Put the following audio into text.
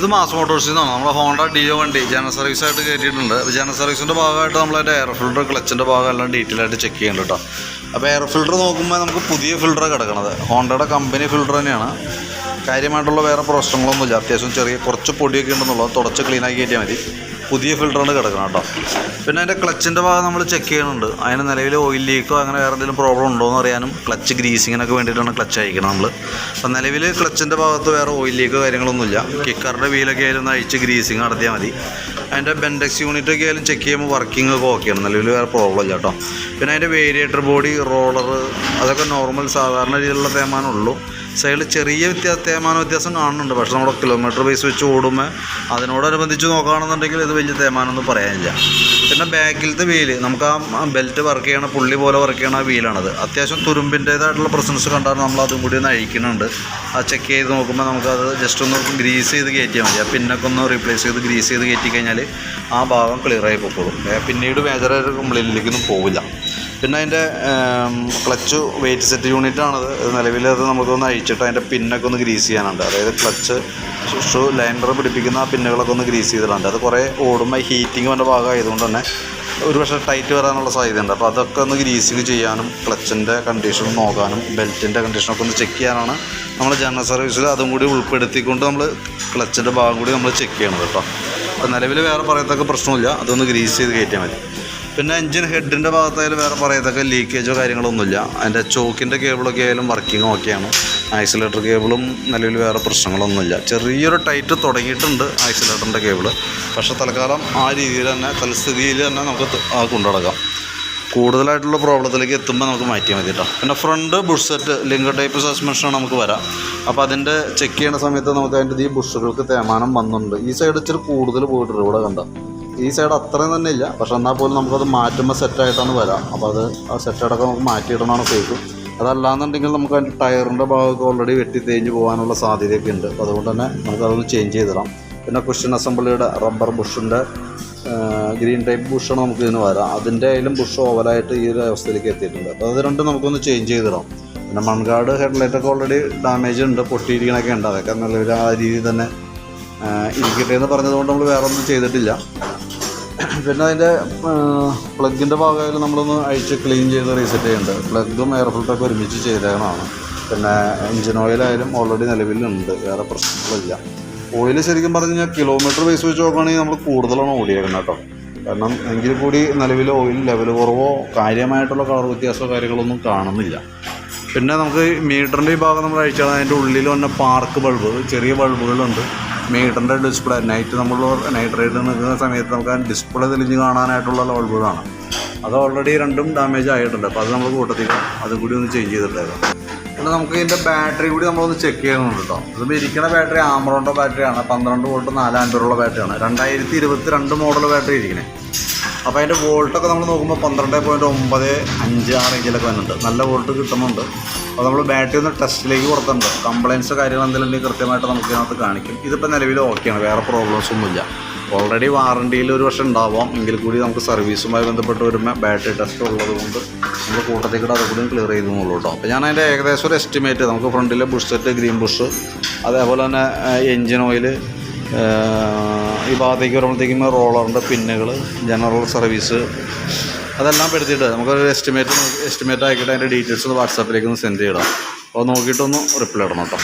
ഇത് മാസ് മോട്ടോഴ്സിൽ നിന്നാണ് നമ്മുടെ ഹോണ്ട ഡിയോ വണ്ടി ജനറൽ സർവീസ് ആയിട്ട് കയറ്റിയിട്ടുണ്ട്. അപ്പോൾ ജനറൽ സർവീസിന്റെ ഭാഗമായിട്ട് നമ്മൾ അതിന്റെ എയർ ഫിൽറ്റർ ക്ലച്ചിന്റെ ഭാഗം എല്ലാം ഡീറ്റെയിൽ ആയിട്ട് ചെക്ക് ചെയ്യുന്നുണ്ട് കേട്ടോ അപ്പോൾ എയർ ഫിൽറ്റർ നോക്കുമ്പോൾ നമുക്ക് പുതിയ ഫിൽറ്റർ കിടക്കണത്. ഹോണ്ടയുടെ കമ്പനി ഫിൽറ്റർ തന്നെയാണ്. കാര്യമായിട്ടുള്ള വേറെ പ്രശ്നങ്ങളൊന്നുമില്ല. അത്യാവശ്യം ചെറിയ കുറച്ച് പൊടിയൊക്കെ ഉണ്ടെന്നുള്ളത് തുടച്ച് ക്ലീനാക്കി കയറ്റിയാൽ മതി. പുതിയ ഫിൽറ്ററാണ് കിടക്കണം കേട്ടോ. പിന്നെ അതിന്റെ ക്ലച്ചിന്റെ ഭാഗം നമ്മൾ ചെക്ക് ചെയ്യുന്നുണ്ട് അതിന് നിലവിൽ ഓയിൽ ലീക്കോ അങ്ങനെ വേറെ എന്തെങ്കിലും പ്രോബ്ലം ഉണ്ടോ എന്ന് അറിയാനും ക്ലച്ച് ഗ്രീസിങ്ങിനൊക്കെ വേണ്ടിയിട്ടാണ് ക്ലച്ച് അയക്കുന്നത് നമ്മൾ അപ്പം നിലവിൽ ക്ലച്ചിന്റെ ഭാഗത്ത് വേറെ ഓയിൽ ലീക്കോ കാര്യങ്ങളൊന്നുമില്ല. കിക്കറിന്റെ വീലൊക്കെ ആയാലും ഒന്ന് അഴിച്ച് ഗ്രീസിങ് നടത്തിയാൽ മതി. അതിന്റെ ബെൻഡെക്സ് യൂണിറ്റ് ഒക്കെ ആയാലും ചെക്ക് ചെയ്യുമ്പോൾ വർക്കിംഗ് ഒക്കെ ഓക്കെയാണ് നിലവിൽ വേറെ പ്രോബ്ലം ഇല്ല കേട്ടോ. പിന്നെ അതിന്റെ വേരിയേറ്റർ ബോഡി റോളർ അതൊക്കെ നോർമൽ സാധാരണ രീതിയിലുള്ള തേമാനമുള്ളൂ സൈഡിൽ ചെറിയ വ്യത്യാസ തേമാന വ്യത്യാസം കാണുന്നുണ്ട്. പക്ഷേ നമ്മുടെ കിലോമീറ്റർ ബേസ് വെച്ച് ഓടുമ്പോൾ അതിനോടനുബന്ധിച്ച് നോക്കുകയാണെന്നുണ്ടെങ്കിൽ ഇത് വലിയ തേമാനമൊന്നും പറയാനില്ല. പിന്നെ ബാക്കിലത്തെ വീൽ നമുക്ക് ആ ബെൽറ്റ് വർക്ക് ചെയ്യണ പുള്ളി പോലെ വർക്ക് ചെയ്യണ ആ വീലാണത് അത്യാവശ്യം തുരുമ്പിന്റേതായിട്ടുള്ള പ്രസൻസ് കണ്ടാൽ നമ്മൾ അതും കൂടി ഒന്ന് അഴിക്കുന്നുണ്ട്. ആ ചെക്ക് ചെയ്ത് നോക്കുമ്പോൾ നമുക്കത് ജസ്റ്റ് ഒന്ന് ഗ്രീസ് ചെയ്ത് കയറ്റിയാൽ മതി. ആ പിന്നൊക്കെ ഒന്ന് റീപ്ലേസ് ചെയ്ത് ഗ്രീസ് ചെയ്ത് കയറ്റി കഴിഞ്ഞാൽ ആ ഭാഗം ക്ലിയറായി പൊക്കോളും. പിന്നീട് മേജറായിട്ട് കംപ്ലൈന്റിലേക്കൊന്നും പോവില്ല. പിന്നെ അതിന്റെ ക്ലച്ച് വെയിറ്റ് സെറ്റ് യൂണിറ്റ് ആണത്. നിലവിൽ അത് നമുക്കൊന്ന് അഴിച്ചിട്ട് അതിന്റെ പിന്നൊക്കെ ഒന്ന് ഗ്രീസ് ചെയ്യാനുണ്ട്. അതായത് ക്ലച്ച് ഷൂ ലൈനർ പിടിപ്പിക്കുന്ന ആ പിന്നുകളൊക്കെ ഒന്ന് ഗ്രീസ് ചെയ്തിട്ടുണ്ട്. അത് കുറേ ഓടുമ്പോൾ ഹീറ്റിംഗ് വന്ന ഭാഗമായതുകൊണ്ട് തന്നെ ഒരു പക്ഷേ ടൈറ്റ് വരാനുള്ള സാധ്യതയുണ്ട്. അപ്പോൾ അതൊക്കെ ഒന്ന് ഗ്രീസിങ് ചെയ്യാനും ക്ലച്ചിന്റെ കണ്ടീഷൻ നോക്കാനും ബെൽറ്റിന്റെ കണ്ടീഷനൊക്കെ ഒന്ന് ചെക്ക് ചെയ്യാനാണ് നമ്മൾ ജനറൽ സർവീസിൽ അതും കൂടി ഉൾപ്പെടുത്തിക്കൊണ്ട് നമ്മൾ ക്ലച്ചിന്റെ ഭാഗം കൂടി നമ്മൾ ചെക്ക് ചെയ്യണത് കേട്ടോ. അപ്പോൾ നിലവിൽ വേറെ പറയത്തക്ക പ്രശ്നമില്ല അതൊന്ന് ഗ്രീസ് ചെയ്ത് കയറ്റിയാൽ മതി. പിന്നെ എൻജിൻ ഹെഡിന്റെ ഭാഗത്തായാലും വേറെ പറയത്തക്ക ലീക്കേജോ കാര്യങ്ങളൊന്നുമില്ല. അതിന്റെ ചോക്കിന്റെ കേബിളൊക്കെ ആയാലും വർക്കിംഗ് ഓക്കെയാണ് ഐസൊലേറ്റർ കേബിളും നിലവിൽ വേറെ പ്രശ്നങ്ങളൊന്നുമില്ല. ചെറിയൊരു ടൈറ്റ് തുടങ്ങിയിട്ടുണ്ട് ഐസൊലേറ്ററിന്റെ കേബിൾ പക്ഷേ തൽക്കാലം ആ രീതിയിൽ തന്നെ തൽസ്ഥിതിയിൽ തന്നെ നമുക്ക് കൊണ്ടുനടക്കാം കൂടുതലായിട്ടുള്ള പ്രോബ്ലത്തിലേക്ക് എത്തുമ്പോൾ നമുക്ക് മാറ്റിയാൽ മതി കേട്ടോ പിന്നെ front bush set linker type സസ്പെൻഷനാണ് നമുക്ക് വരാം. അപ്പോൾ അതിന്റെ ചെക്ക് ചെയ്യുന്ന സമയത്ത് നമുക്ക് അതിന്റെ ഈ ബുഷുകൾക്ക് തേമാനം വന്നിട്ടുണ്ട്. ഈ സൈഡ് ഇച്ചിരി കൂടുതൽ പോയിട്ടുണ്ട് ഇവിടെ കണ്ടോ? ഈ സൈഡ് അത്രയും തന്നെ ഇല്ല. പക്ഷെ എന്നാൽ പോലും നമുക്കത് മാറ്റുമ്പോൾ സെറ്റായിട്ടാണ് വരാം. അപ്പോൾ അത് ആ സെറ്റടക്കം നമുക്ക് മാറ്റിയിടണമാണ് കേൾക്കും അതല്ലാന്നുണ്ടെങ്കിൽ നമുക്ക് അതിന്റെ ടയറിന്റെ ഭാഗമൊക്കെ ഓൾറെഡി വെട്ടി തേഞ്ഞ് പോകാനുള്ള സാധ്യതയൊക്കെ ഉണ്ട്. അപ്പോൾ അതുകൊണ്ട് തന്നെ നമുക്കതൊന്ന് ചേഞ്ച് ചെയ്തിടാം. പിന്നെ കുഷൻ അസംബ്ലിയുടെ റബ്ബർ ബുഷിന്റെ ഗ്രീൻ ടൈപ്പ് ബുഷാണ് നമുക്ക് ഇതിന് വരാം. അതിന്റെ ആയാലും ബുഷ് ഓവറായിട്ട് ഈ ഒരു അവസ്ഥയിലേക്ക് എത്തിയിട്ടുണ്ട്. അപ്പോൾ അത് രണ്ടും നമുക്കൊന്ന് ചേഞ്ച് ചെയ്തിടാം. പിന്നെ മൺകാട് ഹെഡ്ലൈറ്റൊക്കെ ഓൾറെഡി ഡാമേജ് ഉണ്ട് പൊട്ടിയിരിക്കണൊക്കെ ഉണ്ട്. അതൊക്കെ നല്ല ആ രീതിയിൽ തന്നെ ഇരിക്കട്ടെ എന്ന് പറഞ്ഞതുകൊണ്ട് നമ്മൾ വേറെ ഒന്നും ചെയ്തിട്ടില്ല. പിന്നെ അതിന്റെ പ്ലഗിന്റെ ഭാഗമായാലും നമ്മളൊന്ന് അഴിച്ച് ക്ലീൻ ചെയ്ത് റീസെറ്റ് ചെയ്യേണ്ടത് പ്ലഗും എയർ ഫിൽറ്ററൊക്കെ ഒരുമിച്ച് ചെയ്തേക്കണമാണ് പിന്നെ എഞ്ചിൻ ഓയിലായാലും ഓൾറെഡി നിലവിലുണ്ട്. വേറെ പ്രശ്നങ്ങളില്ല. ഓയിൽ ശരിക്കും പറഞ്ഞു കഴിഞ്ഞാൽ കിലോമീറ്റർ ബേസ് വെച്ച് നോക്കുകയാണെങ്കിൽ നമ്മൾ കൂടുതലാണ് ഓടിയേക്കുന്നത് കേട്ടോ. കാരണം എങ്കിൽ കൂടി നിലവിൽ ഓയിൽ ലെവൽ കുറവോ കാര്യമായിട്ടുള്ള കളർ വ്യത്യാസമോ കാര്യങ്ങളൊന്നും കാണുന്നില്ല. പിന്നെ നമുക്ക് മീറ്ററിന്റെ ഈ ഭാഗം നമ്മൾ അഴിച്ചാൽ അതിന്റെ ഉള്ളിൽ വന്ന പാർക്ക് ബൾബ് ചെറിയ ബൾബുകളുണ്ട് മീറ്ററിന്റെ ഡിസ്പ്ലേ നൈറ്റ് നമ്മൾ നൈറ്റ് റൈഡ് നിൽക്കുന്ന സമയത്ത് നമുക്ക് ഡിസ്പ്ലേ തെളിഞ്ഞ് കാണാനായിട്ടുള്ള ബൾബുകളാണ് അത് ഓൾറെഡി രണ്ടും ഡാമേജ് ആയിട്ടുണ്ട്. അപ്പോൾ അത് നമ്മൾ കൂട്ടത്തിൽ അതും കൂടി ഒന്ന് ചേഞ്ച് ചെയ്തിട്ടുണ്ടായിരുന്നു പിന്നെ നമുക്ക് ഇതിന്റെ ബാറ്ററി കൂടി നമ്മളൊന്ന് ചെക്ക് ചെയ്യുന്നുണ്ട് കേട്ടോ. ഇതിപ്പോൾ ഇരിക്കുന്ന ബാറ്ററി ആമറോണിന്റെ ബാറ്ററിയാണ് പന്ത്രണ്ട് വോൾട്ട് നാല് ഉള്ള ബാറ്ററിയാണ് രണ്ടായിരത്തി ഇരുപത്തി രണ്ട് മോഡൽ ബാറ്ററി ഇരിക്കണേ. അപ്പോൾ അതിന്റെ വോൾട്ടൊക്കെ നമ്മൾ നോക്കുമ്പോൾ പന്ത്രണ്ട് പോയിന്റ് ഒമ്പത് അഞ്ച് ആ റേഞ്ചിലൊക്കെ വരുന്നുണ്ട്. നല്ല വോൾട്ട് കിട്ടുന്നുണ്ട്. അപ്പോൾ നമ്മൾ ബാറ്ററി ഒന്ന് ടെസ്റ്റിലേക്ക് കൊടുത്തിട്ടുണ്ട്. കംപ്ലയിൻസ് കാര്യങ്ങൾ എന്തെങ്കിലും ഉണ്ടെങ്കിൽ കൃത്യമായിട്ട് നമുക്ക് ഇതിനകത്ത് കാണിക്കും. ഇതിപ്പോൾ നിലവിൽ ഓക്കെയാണ് വേറെ പ്രോബ്ലംസ് ഒന്നുമില്ല. ഓൾറെഡി വാറണ്ടിയിൽ ഒരു വർഷം ഉണ്ടാവാം. എങ്കിൽ കൂടി നമുക്ക് സർവീസുമായി ബന്ധപ്പെട്ട് വരുമ്പോൾ ബാറ്ററി ടെസ്റ്റ് ഉള്ളത് കൊണ്ട് നമ്മൾ കൂട്ടത്തിൽ കൂടെ അതുകൂടി ക്ലിയർ ചെയ്തെന്നുള്ളൂ കേട്ടോ അപ്പോൾ ഞാൻ അതിന്റെ ഏകദേശം ഒരു എസ്റ്റിമേറ്റ് നമുക്ക് ഫ്രണ്ടിലെ ബുഷ് സെറ്റ് ഗ്രീൻ ബുഷ് അതേപോലെ തന്നെ എൻജിൻ ഓയിൽ ഈ ഭാഗത്തേക്ക് വരുമ്പോഴത്തേക്കും റോളറിന്റെ പിന്നുകൾ ജനറൽ സർവീസ് അതെല്ലാം പെടുത്തിയിട്ട് നമുക്കൊരു എസ്റ്റിമേറ്റ് എസ്റ്റിമേറ്റ് ആക്കിയിട്ട് അതിന്റെ ഡീറ്റെയിൽസ് വാട്സാപ്പിലേക്ക് ഒന്ന് സെൻഡ് ചെയ്യണം അപ്പോൾ നോക്കിയിട്ടൊന്ന് റിപ്ലൈ ഇടണം കേട്ടോ.